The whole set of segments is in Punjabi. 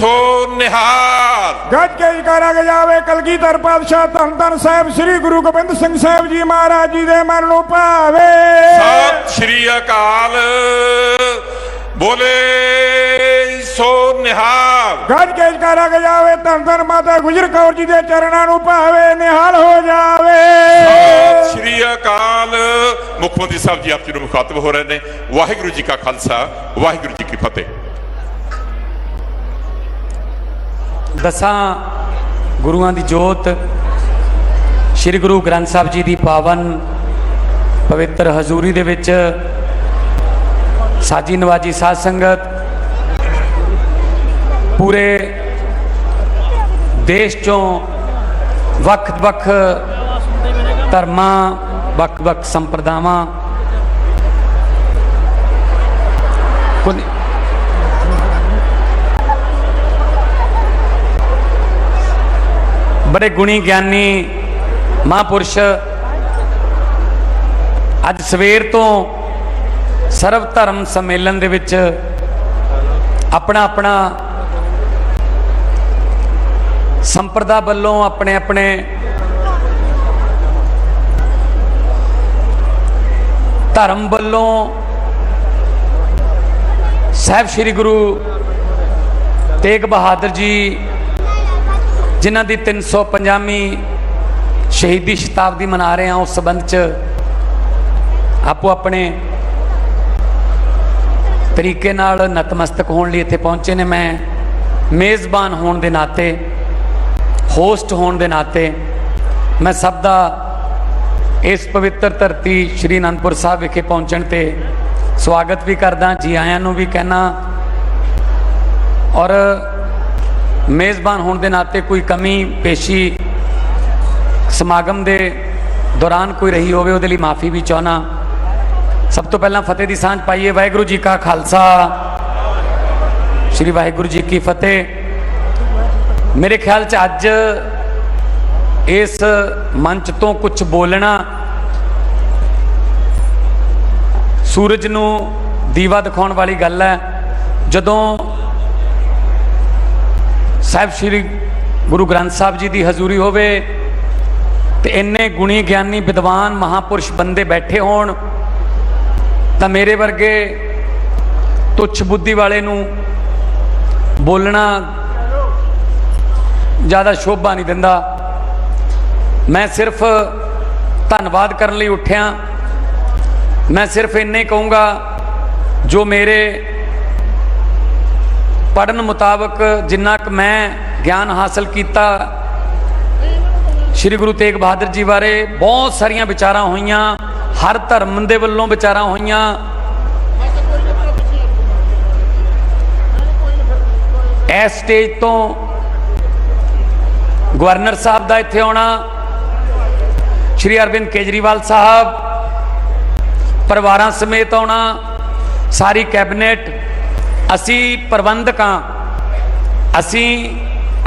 ਸੋ ਨਿਹਾਲ ਗੱਜ ਕੇ ਜਕਾਰਾ ਗਜਾਵੇ ਕਲਗੀਧਰ ਪਾਤਸ਼ਾਹ ਧੰਨ ਧੰਨ ਸਾਹਿਬ ਸ੍ਰੀ ਗੁਰੂ ਗੋਬਿੰਦ ਸਿੰਘ ਸਾਹਿਬ ਜੀ ਮਹਾਰਾਜ ਜੀ ਦੇ ਮਨ ਨੂੰ ਭਾਵੇ। ਸਤਿ ਸ਼੍ਰੀ ਅਕਾਲ। ਬੋਲੇ ਸੋ ਨਿਹਾਲ ਗੱਜ ਕੇ ਜਕਾਰਾ ਗਜਾਵੇ ਧੰਨ ਧੰਨ ਮਾਤਾ ਗੁਜਰ ਕੌਰ ਜੀ ਦੇ ਚਰਨਾਂ ਨੂੰ ਭਾਵੇ ਨਿਹਾਲ ਹੋ ਜਾਵੇ। ਸਤਿ ਸ਼੍ਰੀ ਅਕਾਲ। ਮੁੱਖ ਮੰਤਰੀ ਸਾਹਿਬ ਜੀ ਆਪ ਜੀ ਨੂੰ ਮੁਖਾਤਬ ਹੋ ਰਹੇ ਨੇ। ਵਾਹਿਗੁਰੂ ਜੀ ਕਾ ਖਾਲਸਾ ਵਾਹਿਗੁਰੂ ਜੀ ਕੀ ਫਤਿਹ। ਦਸਾਂ ਗੁਰੂਆਂ ਦੀ ਜੋਤ, ਸ੍ਰੀ ਗੁਰੂ ਗ੍ਰੰਥ ਸਾਹਿਬ ਜੀ ਦੀ ਪਾਵਨ ਪਵਿੱਤਰ ਹਜ਼ੂਰੀ ਦੇ ਵਿੱਚ ਸਾਜੀ ਨਵਾਜੀ ਸਾਧ ਸੰਗਤ, ਪੂਰੇ ਦੇਸ਼ ਚੋਂ ਵੱਖ-ਵੱਖ ਧਰਮਾਂ, ਵੱਖ-ਵੱਖ ਸੰਪਰਦਾਵਾਂ ਕੁਝ ਬੜੇ ਗੁਣੀ ਗਿਆਨੀ ਮਹਾਂਪੁਰਸ਼। ਅੱਜ ਸਵੇਰ ਤੋਂ ਸਰਵ ਧਰਮ ਸੰਮੇਲਨ ਦੇ ਵਿੱਚ ਆਪਣਾ ਆਪਣਾ ਸੰਪਰਦਾ ਵੱਲੋਂ ਆਪਣੇ ਆਪਣੇ ਧਰਮ ਵੱਲੋਂ ਸਾਹਿਬ ਸ੍ਰੀ ਗੁਰੂ ਤੇਗ ਬਹਾਦਰ ਜੀ ਜਿਨ੍ਹਾਂ ਦੀ 350ਵੀਂ ਸ਼ਹੀਦੀ ਸ਼ਤਾਬਦੀ ਮਨਾ ਰਹੇ ਹਾਂ, ਉਸ ਸੰਬੰਧ ਚ ਆਪੋ ਆਪਣੇ ਤਰੀਕੇ ਨਾਲ ਨਤਮਸਤਕ ਹੋਣ ਲਈ ਇੱਥੇ ਪਹੁੰਚੇ ਨੇ। ਮੈਂ ਮੇਜ਼ਬਾਨ ਹੋਣ ਦੇ ਨਾਤੇ, ਹੋਸਟ ਹੋਣ ਦੇ ਨਾਤੇ, ਮੈਂ ਸਭ ਦਾ ਇਸ ਪਵਿੱਤਰ ਧਰਤੀ ਸ਼੍ਰੀ ਅਨੰਦਪੁਰ ਸਾਹਿਬ ਵਿਖੇ ਪਹੁੰਚਣ ਤੇ ਸਵਾਗਤ ਵੀ ਕਰਦਾ। ਜੀ ਆਇਆਂ ਨੂੰ ਵੀ ਕਹਿਣਾ ਔਰ ਮੇਜ਼ਬਾਨ ਹੋਣ ਦੇ ਨਾਤੇ ਕੋਈ ਕਮੀ, ਪੇਸ਼ੀ, ਸਮਾਗਮ ਦੇ ਦੌਰਾਨ ਕੋਈ ਰਹੀ ਹੋਵੇ, ਉਹਦੇ ਲਈ ਮਾਫੀ ਵੀ ਚਾਹਨਾ ਸਭ ਤੋਂ ਪਹਿਲਾਂ ਫਤਿਹ ਦੀ ਸਾਂਝ ਪਾਈਏ। ਵਾਹਿਗੁਰੂ ਜੀ ਕਾ ਖਾਲਸਾ। ਸ੍ਰੀ ਵਾਹਿਗੁਰੂ ਜੀ ਕੀ ਫਤਿਹ। ਮੇਰੇ ਖਿਆਲ ਚ ਅੱਜ ਇਸ ਮੰਚ ਤੋਂ ਕੁਝ ਬੋਲਣਾ ਸੂਰਜ ਨੂੰ ਦੀਵਾ ਦਿਖਾਉਣ ਵਾਲੀ ਗੱਲ ਹੈ। ਜਦੋਂ ਸਾਹਿਬ ਸ੍ਰੀ ਗੁਰੂ ਗ੍ਰੰਥ ਸਾਹਿਬ ਜੀ ਦੀ ਹਜ਼ੂਰੀ ਹੋਵੇ ਤੇ ਇੰਨੇ ਗੁਣੀ ਗਿਆਨੀ ਵਿਦਵਾਨ ਮਹਾਪੁਰਸ਼ ਬੰਦੇ ਬੈਠੇ ਹੋਣ, ਤਾਂ ਮੇਰੇ ਵਰਗੇ ਤੁੱਛ ਬੁੱਧੀ ਵਾਲੇ ਨੂੰ ਬੋਲਣਾ ਜ਼ਿਆਦਾ ਸ਼ੋਭਾ ਨਹੀਂ ਦਿੰਦਾ। ਮੈਂ ਸਿਰਫ ਧੰਨਵਾਦ ਕਰਨ ਲਈ ਉੱਠਿਆ। ਮੈਂ ਸਿਰਫ ਇੰਨੇ ਕਹੂੰਗਾ ਜੋ ਮੇਰੇ ਪੜਨ ਮੁਤਾਬਕ ਜਿੰਨਾ ਕੁ ਮੈਂ ਗਿਆਨ ਹਾਸਲ ਕੀਤਾ, ਸ੍ਰੀ ਗੁਰੂ ਤੇਗ ਬਹਾਦਰ ਜੀ ਬਾਰੇ ਬਹੁਤ ਸਾਰੀਆਂ ਵਿਚਾਰਾਂ ਹੋਈਆਂ, ਹਰ ਧਰਮ ਦੇ ਵੱਲੋਂ ਵਿਚਾਰਾਂ ਹੋਈਆਂ। ਇਸ ਸਟੇਜ ਤੋਂ ਗਵਰਨਰ ਸਾਹਿਬ ਦਾ ਇੱਥੇ ਆਉਣਾ, ਸ਼੍ਰੀ ਅਰਵਿੰਦ ਕੇਜਰੀਵਾਲ ਸਾਹਿਬ, ਪਰਿਵਾਰਾਂ ਸਮੇਤ ਆਉਣਾ, ਸਾਰੀ ਕੈਬਨਿਟ ਅਸੀਂ ਪ੍ਰਬੰਧਕਾਂ ਅਸੀਂ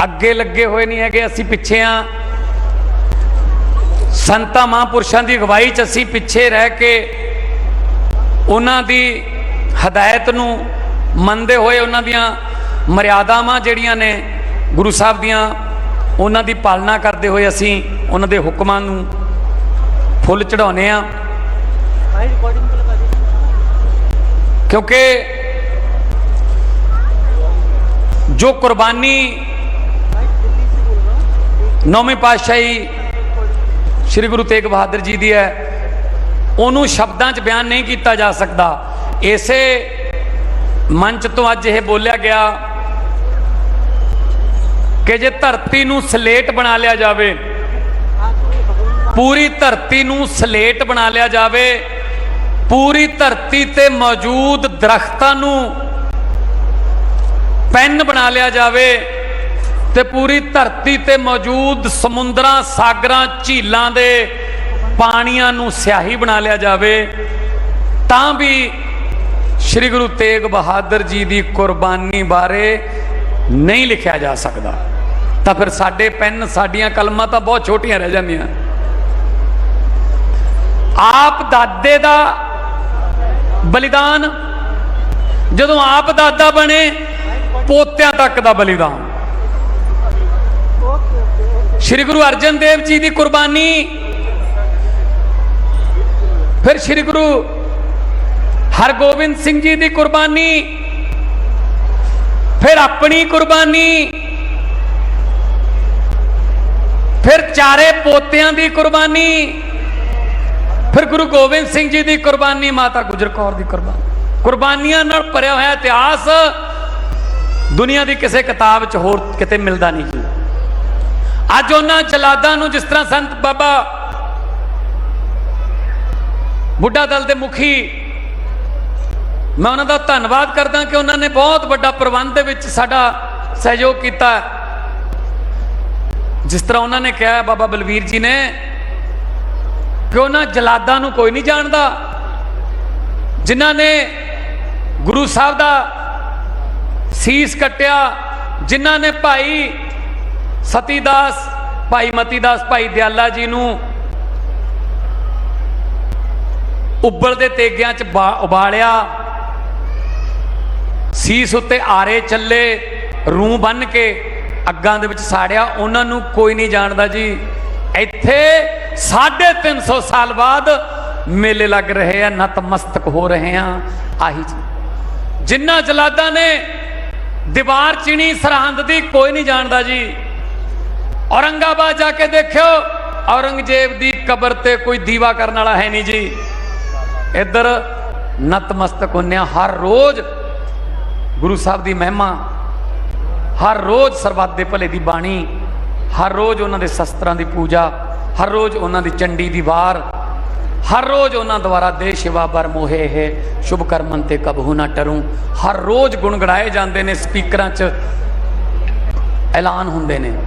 ਅੱਗੇ ਲੱਗੇ ਹੋਏ ਨਹੀਂ ਹੈਗੇ, ਅਸੀਂ ਪਿੱਛੇ ਆ ਸੰਤਾਂ ਮਹਾਂਪੁਰਸ਼ਾਂ ਦੀ ਅਗਵਾਈ 'ਚ ਅਸੀਂ ਪਿੱਛੇ ਰਹਿ ਕੇ ਉਹਨਾਂ ਦੀ ਹਦਾਇਤ ਨੂੰ ਮੰਨਦੇ ਹੋਏ ਉਹਨਾਂ ਦੀਆਂ ਮਰਿਆਦਾਵਾਂ ਜਿਹੜੀਆਂ ਨੇ ਗੁਰੂ ਸਾਹਿਬ ਦੀਆਂ, ਉਹਨਾਂ ਦੀ ਪਾਲਣਾ ਕਰਦੇ ਹੋਏ ਅਸੀਂ ਉਹਨਾਂ ਦੇ ਹੁਕਮਾਂ ਨੂੰ ਫੁੱਲ ਚੜਾਉਨੇ ਆ ਕਿਉਂਕਿ ਜੋ ਕੁਰਬਾਨੀ ਨੌਵੇਂ ਪਾਤਸ਼ਾਹੀ ਸ੍ਰੀ ਗੁਰੂ ਤੇਗ ਬਹਾਦਰ ਜੀ ਦੀ ਹੈ, ਉਹਨੂੰ ਸ਼ਬਦਾਂ 'ਚ ਬਿਆਨ ਨਹੀਂ ਕੀਤਾ ਜਾ ਸਕਦਾ। ਇਸੇ ਮੰਚ ਤੋਂ ਅੱਜ ਇਹ ਬੋਲਿਆ ਗਿਆ ਕਿ ਜੇ ਧਰਤੀ ਨੂੰ ਸਲੇਟ ਬਣਾ ਲਿਆ ਜਾਵੇ, ਪੂਰੀ ਧਰਤੀ ਨੂੰ ਸਲੇਟ ਬਣਾ ਲਿਆ ਜਾਵੇ, ਪੂਰੀ ਧਰਤੀ ਤੇ ਮੌਜੂਦ ਦਰਖਤਾਂ ਨੂੰ ਪੈਨ ਬਣਾ ਲਿਆ ਜਾਵੇ ਤੇ ਪੂਰੀ ਧਰਤੀ ਤੇ ਮੌਜੂਦ ਸਮੁੰਦਰਾਂ, ਸਾਗਰਾਂ, ਝੀਲਾਂ ਦੇ ਪਾਣੀਆਂ ਨੂੰ ਸਿਆਹੀ ਬਣਾ ਲਿਆ ਜਾਵੇ, ਤਾਂ ਵੀ ਸ੍ਰੀ ਗੁਰੂ ਤੇਗ ਬਹਾਦਰ ਜੀ ਦੀ ਕੁਰਬਾਨੀ ਬਾਰੇ ਨਹੀਂ ਲਿਖਿਆ ਜਾ ਸਕਦਾ। ਤਾਂ ਫਿਰ ਸਾਡੇ ਪੈਨ, ਸਾਡੀਆਂ ਕਲਮਾਂ ਤਾਂ ਬਹੁਤ ਛੋਟੀਆਂ ਰਹਿ ਜਾਂਦੀਆਂ। ਆਪ ਦਾਦੇ ਦਾ ਬਲੀਦਾਨ, ਜਦੋਂ ਆਪ ਦਾਦਾ ਬਣੇ ਪੋਤਿਆਂ ਤੱਕ ਦਾ ਬਲੀਦਾਨ। ਸ੍ਰੀ ਗੁਰੂ ਅਰਜਨ ਦੇਵ ਜੀ ਦੀ ਕੁਰਬਾਨੀ, ਫਿਰ ਸ੍ਰੀ ਗੁਰੂ ਹਰਗੋਬਿੰਦ ਸਿੰਘ ਜੀ ਦੀ ਕੁਰਬਾਨੀ, ਫਿਰ ਆਪਣੀ ਕੁਰਬਾਨੀ, ਫਿਰ ਚਾਰੇ ਪੋਤਿਆਂ ਦੀ ਕੁਰਬਾਨੀ, ਫਿਰ ਗੁਰੂ ਗੋਬਿੰਦ ਸਿੰਘ ਜੀ ਦੀ ਕੁਰਬਾਨੀ, ਮਾਤਾ ਗੁਜਰ ਕੌਰ ਦੀ ਕੁਰਬਾਨੀ। ਕੁਰਬਾਨੀਆਂ ਨਾਲ ਭਰਿਆ ਹੋਇਆ ਇਤਿਹਾਸ ਦੁਨੀਆ ਦੀ ਕਿਸੇ ਕਿਤਾਬ 'ਚ ਹੋਰ ਕਿਤੇ ਮਿਲਦਾ ਨਹੀਂ। ਜੀ ਅੱਜ ਉਹਨਾਂ ਜਲਾਦਾਂ ਨੂੰ ਜਿਸ ਤਰ੍ਹਾਂ ਸੰਤ ਬਾਬਾ ਬੁੱਢਾ ਦਲ ਦੇ ਮੁਖੀ, ਮੈਂ ਉਹਨਾਂ ਦਾ ਧੰਨਵਾਦ ਕਰਦਾ ਕਿ ਉਹਨਾਂ ਨੇ ਬਹੁਤ ਵੱਡਾ ਪ੍ਰਬੰਧ ਦੇ ਵਿੱਚ ਸਾਡਾ ਸਹਿਯੋਗ ਕੀਤਾ। ਜਿਸ ਤਰ੍ਹਾਂ ਉਹਨਾਂ ਨੇ ਕਿਹਾ, ਬਾਬਾ ਬਲਵੀਰ ਜੀ ਨੇ ਕਿ ਉਹਨਾਂ ਜਲਾਦਾਂ ਨੂੰ ਕੋਈ ਨਹੀਂ ਜਾਣਦਾ। ਜਿਨ੍ਹਾਂ ਨੇ ਗੁਰੂ ਸਾਹਿਬ ਦਾ ਸੀਸ ਕੱਟਿਆ, ਜਿਨ੍ਹਾਂ ਨੇ ਭਾਈ ਸਤੀਦਾਸ, ਭਾਈ ਮਤੀਦਾਸ, ਭਾਈ ਦਿਆਲਾ ਜੀ ਨੂੰ ਉੱਬਲਦੇ ਤੇਗਿਆਂ 'ਚ ਉਬਾਲਿਆ। ਸੀਸ ਉੱਤੇ ਆਰੇ ਚੱਲੇ ਰੂਹ ਬੰਨ ਕੇ ਅੱਗਾਂ ਦੇ ਵਿੱਚ ਸਾੜਿਆ। ਉਹਨਾਂ ਨੂੰ ਕੋਈ ਨਹੀਂ ਜਾਣਦਾ ਜੀ। ਇੱਥੇ 350 ਸਾਲ ਬਾਅਦ ਮੇਲੇ ਲੱਗ ਰਹੇ ਆ, ਨਤਮਸਤਕ ਹੋ ਰਹੇ ਆ। ਆਹੀ ਜੀ। ਜਿਨ੍ਹਾਂ ਜਲਾਦਾਂ ਨੇ ਦੀਵਾਰ ਚਿਣੀ ਸਰਹੰਦ ਦੀ ਕੋਈ ਨਹੀਂ ਜਾਣਦਾ ਜੀ। ਔਰੰਗਾਬਾਦ ਜਾ ਕੇ ਦੇਖਿਓ, ਔਰੰਗਜ਼ੇਬ ਦੀ ਕਬਰ ਤੇ ਕੋਈ ਦੀਵਾ ਕਰਨ ਵਾਲਾ ਹੈ ਨਹੀਂ ਜੀ। ਇੱਧਰ ਨਤਮਸਤਕ ਹੁੰਨੇ ਆ। ਹਰ ਰੋਜ਼ ਗੁਰੂ ਸਾਹਿਬ ਦੀ ਮਹਿਮਾ, ਹਰ ਰੋਜ਼ ਸਰਬੱਤ ਦੇ ਭਲੇ ਦੀ ਬਾਣੀ, ਹਰ ਰੋਜ਼ ਉਹਨਾਂ ਦੇ ਸ਼ਸਤਰਾਂ ਦੀ ਪੂਜਾ, ਹਰ ਰੋਜ਼ ਉਹਨਾਂ ਦੀ ਚੰਡੀ ਦੀ ਵਾਰ ਹਰ ਰੋਜ਼ ਉਹਨਾਂ ਦੁਆਰਾ ਦੇ ਸ਼ਿਵਾ ਬਰ ਮੋਹੇ ਹੈ, ਸ਼ੁਭ ਕਰਮਨ ਤੇ ਕਬਹੂ ਨਾ ਟਰੂ। ਹਰ ਰੋਜ਼ ਗੁਣਗੜਾਏ ਜਾਂਦੇ ਨੇ ਸਪੀਕਰਾਂ 'ਚ ਐਲਾਨ ਹੁੰਦੇ ਨੇ।